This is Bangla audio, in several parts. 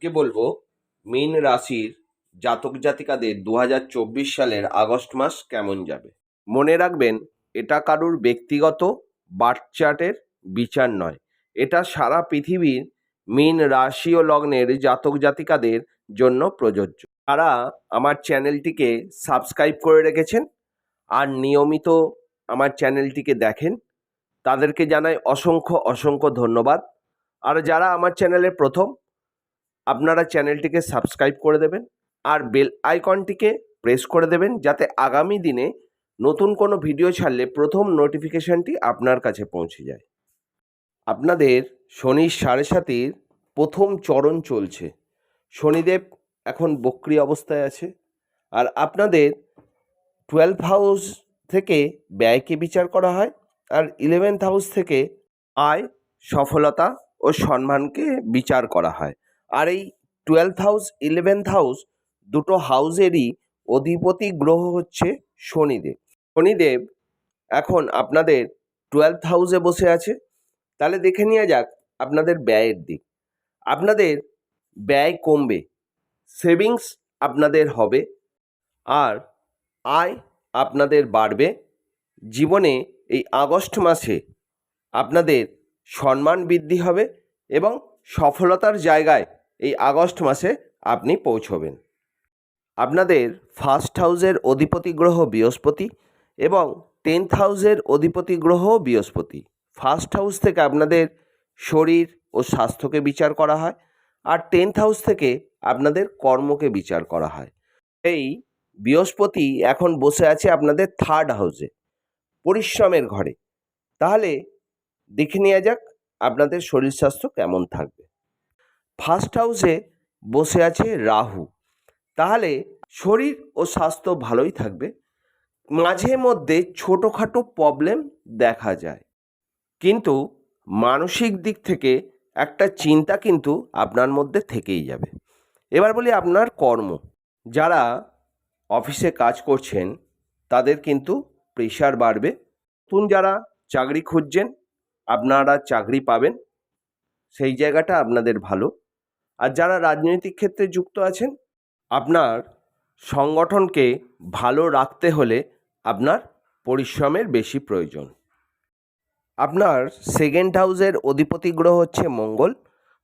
আজকে বলব? মীন রাশির জাতক জাতিকাদের দু হাজার চব্বিশ সালের আগস্ট মাস কেমন যাবে? মনে রাখবেন, এটা কারুর ব্যক্তিগত বার্থ চার্টের বিচার নয়। এটা সারা পৃথিবীর মীন রাশি ও লগ্নের জাতক জাতিকাদের জন্য প্রযোজ্য। তারা আমার চ্যানেলটিকে সাবস্ক্রাইব করে রেখেছেন আর নিয়মিত আমার চ্যানেলটিকে দেখেন, তাদেরকে জানাই অসংখ্য অসংখ্য ধন্যবাদ। আর যারা আমার চ্যানেলে প্রথম আপনারা চ্যানেলটিকে সাবস্ক্রাইব করে দেবেন আর বেল আইকনটিকে প্রেস করে দেবেন যাতে আগামী দিনে নতুন কোনো ভিডিও ছাড়লে প্রথম নোটিফিকেশনটি আপনার কাছে পৌঁছে যায়। আপনাদের শনির সাড়ে সাতির প্রথম চরণ চলছে। শনিদেব এখন বক্রি অবস্থায় আছে আর আপনাদের টুয়েলভ হাউস থেকে ব্যয়কে বিচার করা হয় আর ইলেভেন্থ হাউস থেকে আয়, সফলতা ও সম্মানকে বিচার করা হয়। আর এই টুয়েলভ হাউস ইলেভেন্থ হাউস দুটো হাউসেরই অধিপতি গ্রহ হচ্ছে শনিদেব। শনিদেব এখন আপনাদের টুয়েলভ হাউসে বসে আছে। তাহলে দেখে নেওয়া যাক আপনাদের ব্যয়ের দিক। আপনাদের ব্যয় কমবে সেভিংস আপনাদের হবে, আর আয় আপনাদের বাড়বে। জীবনে এই আগস্ট মাসে আপনাদের সম্মান বৃদ্ধি হবে এবং সফলতার জায়গায় এই আগস্ট মাসে আপনি পৌঁছবেন। আপনাদের ফার্স্ট হাউসের অধিপতি গ্রহ বৃহস্পতি এবং টেন্থ হাউসের অধিপতি গ্রহ বৃহস্পতি। ফার্স্ট হাউস থেকে আপনাদের শরীর ও স্বাস্থ্যকে বিচার করা হয় আর টেন্থ হাউস থেকে আপনাদের কর্মকে বিচার করা হয়। এই বৃহস্পতি এখন বসে আছে আপনাদের থার্ড হাউসে, পরিশ্রমের ঘরে। তাহলে দেখে নেওয়া যাক আপনাদের শরীর স্বাস্থ্য কেমন থাকবে। ফার্স্ট হাউসে বসে আছে রাহু। তাহলে শরীর ও স্বাস্থ্য ভালোই থাকবে। মাঝে মধ্যে ছোটোখাটো প্রবলেম দেখা যায়। কিন্তু মানসিক দিক থেকে একটা চিন্তা কিন্তু আপনার মধ্যে থেকেই যাবে। এবার বলি আপনার কর্ম। যারা অফিসে কাজ করছেন, তাদের কিন্তু প্রেশার বাড়বে। নতুন যারা চাকরি খুঁজছেন, আপনারা চাকরি পাবেন। সেই জায়গাটা আপনাদের ভালো। আর যারা রাজনৈতিক ক্ষেত্রে যুক্ত আছেন, আপনার সংগঠনকে ভালো রাখতে হলে আপনার পরিশ্রমের বেশি প্রয়োজন। আপনার সেকেন্ড হাউসের অধিপতি গ্রহ হচ্ছে মঙ্গল,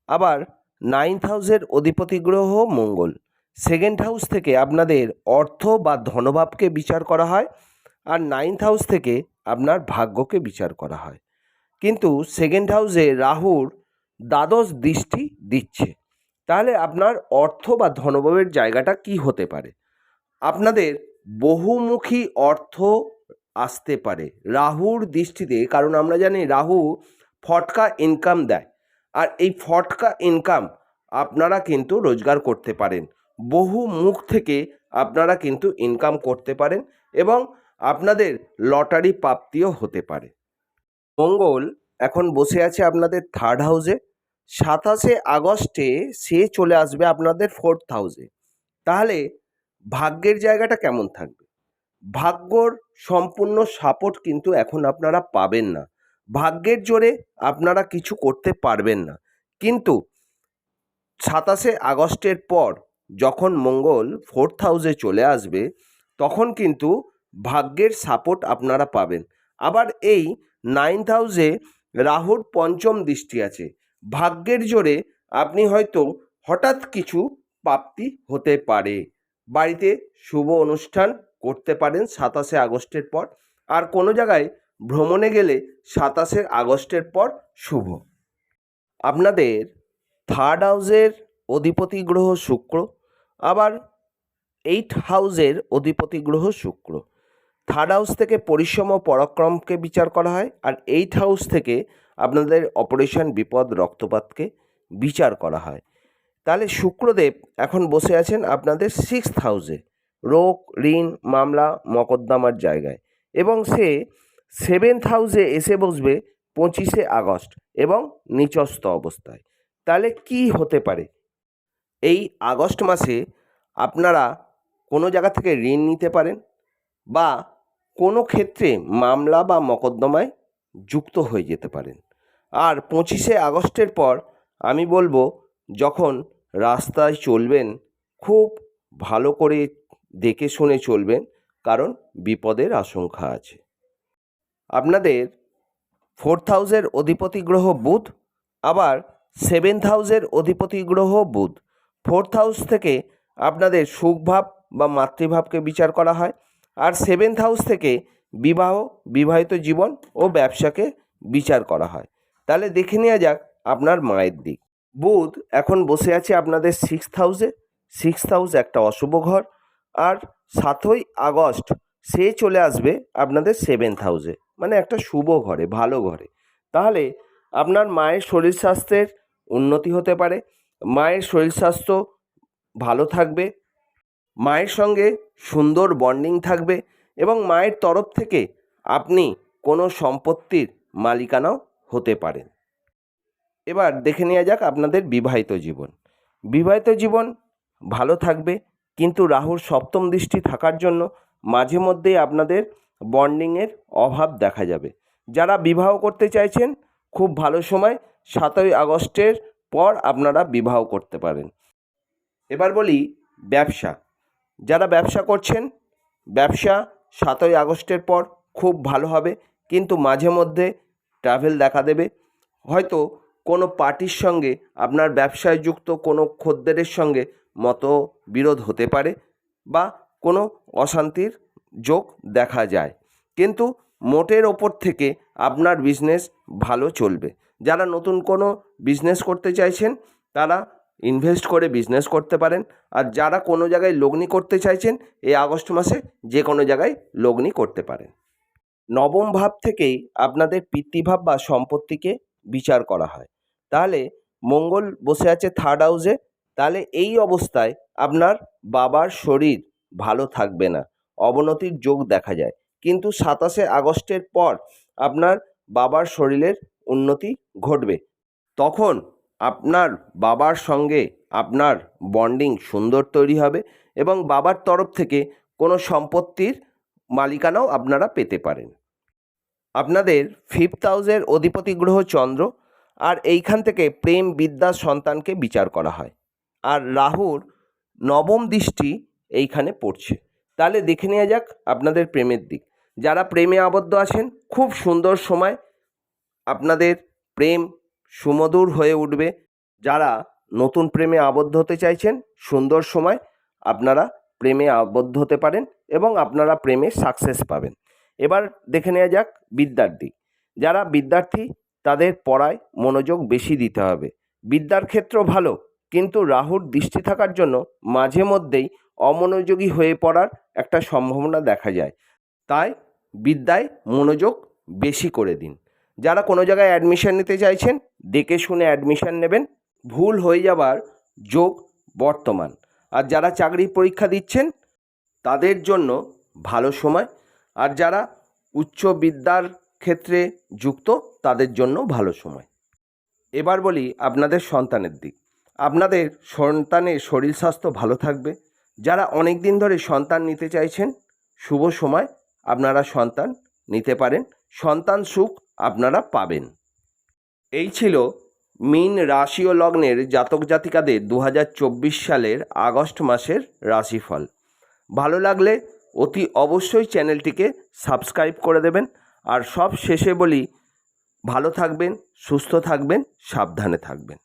আবার নাইন্থ হাউসের অধিপতি গ্রহ মঙ্গল। সেকেন্ড হাউস থেকে আপনাদের অর্থ বা ধনভাবকে বিচার করা হয় আর নাইন্থ হাউস থেকে আপনার ভাগ্যকে বিচার করা হয়। কিন্তু সেকেন্ড হাউসে রাহুর দ্বাদশ দৃষ্টি দিচ্ছে। তাহলে আপনার অর্থ বা ধনভাবের জায়গাটা কি হতে পারে? আপনাদের বহুমুখী অর্থ আসতে পারে। রাহুর দৃষ্টিতে কারণ আমরা জানি রাহু ফটকা ইনকাম দেয়। আর এই ফটকা ইনকাম আপনারা কিন্তু রোজগার করতে পারেন। বহু মুখ থেকে আপনারা কিন্তু ইনকাম করতে পারেন এবং আপনাদের লটারি প্রাপ্তিও হতে পারে। মঙ্গল এখন বসে আছে আপনাদের থার্ড হাউসে সাতাশে আগস্টে সে চলে আসবে আপনাদের ফোর্থ হাউসে তাহলে ভাগ্যের জায়গাটা কেমন থাকবে? ভাগ্যর সম্পূর্ণ সাপোর্ট কিন্তু এখন আপনারা পাবেন না। ভাগ্যের জোরে আপনারা কিছু করতে পারবেন না। কিন্তু সাতাশে আগস্টের পর যখন মঙ্গল ফোর্থ হাউসে চলে আসবে, তখন কিন্তু ভাগ্যের সাপোর্ট আপনারা পাবেন। আবার এই নাইন্থ হাউসে রাহুর পঞ্চম দৃষ্টি আছে। ভাগ্যের জোরে আপনি হয়তো হঠাৎ কিছু প্রাপ্তি হতে পারে। বাড়িতে শুভ অনুষ্ঠান করতে পারেন সাতাশে আগস্টের পর। আর কোনো জায়গায় ভ্রমণে গেলে সাতাশে আগস্টের পর শুভ। আপনাদের থার্ড হাউসের অধিপতি গ্রহ শুক্র, আবার এইট হাউসের অধিপতি গ্রহ শুক্র। থার্ড হাউস থেকে পরিশ্রম ও পরাক্রমকে বিচার করা হয়, আর এইট হাউস থেকে আপনাদের অপারেশন বিপদ রক্তপাতকে বিচার করা হয়। তাহলে শুক্রদেব এখন বসে আছেন আপনাদের সিক্স হাউসে রোগ, ঋণ, মামলা, মকদ্দমার জায়গায়। এবং সে সেভেন্থ হাউসে এসে বসবে পঁচিশে আগস্ট এবং নিচস্থ অবস্থায়। তাহলে কি হতে পারে? এই আগস্ট মাসে আপনারা কোনো জায়গা থেকে ঋণ নিতে পারেন বা কোনো ক্ষেত্রে মামলা বা মকদ্দমায় যুক্ত হয়ে যেতে পারেন। আর পঁচিশে আগস্টের পর আমি বলব, যখন রাস্তায় চলবেন, খুব ভালো করে দেখে শুনে চলবেন, কারণ বিপদের আশঙ্কা আছে। আপনাদের ফোর্থ হাউসের অধিপতি গ্রহ বুধ, আবার সেভেন্থ হাউসের অধিপতি গ্রহ বুধ। ফোর্থ হাউস থেকে আপনাদের সুখভাব বা মাতৃভাবকে বিচার করা হয়, আর সেভেন্থ হাউস থেকে বিবাহ, বিবাহিত জীবন ও ব্যবসাকে বিচার করা হয়। তাহলে দেখে নেওয়া যাক আপনার মায়ের দিক। বুধ এখন বসে আছে আপনাদের সিক্স হাউসে সিক্স হাউস একটা অশুভ ঘর। আর সাতই আগস্ট সে চলে আসবে আপনাদের সেভেন্থ হাউসে মানে একটা শুভ ঘরে, ভালো ঘরে। তাহলে আপনার মায়ের শরীর স্বাস্থ্যের উন্নতি হতে পারে। মায়ের শরীর স্বাস্থ্য ভালো থাকবে। মায়ের সঙ্গে সুন্দর বন্ডিং থাকবে। এবং মায়ের তরফ থেকে আপনি কোনো সম্পত্তির মালিকানাও হতে পারেন। এবার দেখে নেওয়া যাক আপনাদের বিবাহিত জীবন। বিবাহিত জীবন ভালো থাকবে, কিন্তু রাহুর সপ্তম দৃষ্টি থাকার জন্য মাঝে মধ্যেই আপনাদের বন্ডিংয়ের অভাব দেখা যাবে। যারা বিবাহ করতে চাইছেন, খুব ভালো সময়, সাতই আগস্টের পর আপনারা বিবাহ করতে পারেন। এবার বলি ব্যবসা। যারা ব্যবসা করছেন, ব্যবসা সাতই আগস্টের পর খুব ভালো হবে, কিন্তু মাঝে মধ্যে ট্রাভেল দেখা দেবে। হয়তো কোনো পার্টির সঙ্গে, আপনার ব্যবসায় যুক্ত কোনো খদ্দেরের সঙ্গে মতো বিরোধ হতে পারে বা কোনো অশান্তির যোগ দেখা যায়। কিন্তু মোটের ওপর থেকে আপনার বিজনেস ভালো চলবে। যারা নতুন কোনো বিজনেস করতে চাইছেন, তারা ইনভেস্ট করে বিজনেস করতে পারেন। আর যারা কোনো জায়গায় লগ্নি করতে চাইছেন, এই আগস্ট মাসে যে কোনো জায়গায় লগ্নি করতে পারেন। নবম ভাব থেকেই আপনাদের পিতৃভাব বা সম্পত্তিকে বিচার করা হয়। তাহলে মঙ্গল বসে আছে থার্ড হাউসে তাহলে এই অবস্থায় আপনার বাবার শরীর ভালো থাকবে না, অবনতির যোগ দেখা যায়। কিন্তু সাতাশে আগস্টের পর আপনার বাবার শরীরের উন্নতি ঘটবে। তখন আপনার বাবার সঙ্গে আপনার বন্ডিং সুন্দর তৈরি হবে এবং বাবার তরফ থেকে কোনো সম্পত্তির মালিকানাও আপনারা পেতে পারেন। আপনাদের ফিফথ হাউসের অধিপতি গ্রহ চন্দ্র আর এইখান থেকে প্রেম বিদ্যা সন্তানকে বিচার করা হয়। আর রাহুর নবম দৃষ্টি এইখানে পড়ছে। তাহলে দেখে নেওয়া যাক আপনাদের প্রেমের দিক। যারা প্রেমে আবদ্ধ আছেন, খুব সুন্দর সময় আপনাদের প্রেম সুমধুর হয়ে উঠবে। যারা নতুন প্রেমে আবদ্ধ হতে চাইছেন, সুন্দর সময় আপনারা প্রেমে আবদ্ধ হতে পারেন এবং আপনারা প্রেমে সাকসেস পাবেন। এবার দেখে নেওয়া যাক বিদ্যার দিক যারা বিদ্যার্থী, তাদের পড়ায় মনোযোগ বেশি দিতে হবে। বিদ্যার ক্ষেত্র ভালো, কিন্তু রাহুর দৃষ্টি থাকার জন্য মাঝে মধ্যেই অমনোযোগী হয়ে পড়ার একটা সম্ভাবনা দেখা যায়। তাই বিদ্যায় মনোযোগ বেশি করে দিন। যারা কোনো জায়গায় অ্যাডমিশন নিতে চাইছেন, দেখে শুনে অ্যাডমিশন নেবেন। ভুল হয়ে যাবার যোগ বর্তমান। আর যারা চাকরি পরীক্ষা দিচ্ছেন, তাদের জন্য ভালো সময়। আর যারা উচ্চ বিদ্যার ক্ষেত্রে যুক্ত, তাদের জন্য ভালো সময়। এবার বলি আপনাদের সন্তানের দিক। আপনাদের সন্তানের শরীর স্বাস্থ্য ভালো থাকবে। যারা অনেক দিন ধরে সন্তান নিতে চাইছেন, শুভ সময় আপনারা সন্তান নিতে পারেন। সন্তান সুখ আপনারা পাবেন। এই ছিল মিন রাশি ও লগ্নের জাতক জাতিকাদের দু হাজার চব্বিশ সালের আগস্ট মাসের রাশিফল। ভালো লাগলে অতি অবশ্যই চ্যানেলটিকে সাবস্ক্রাইব করে দেবেন। আর সব শেষে বলি, ভালো থাকবেন, সুস্থ থাকবেন, সাবধানে থাকবেন।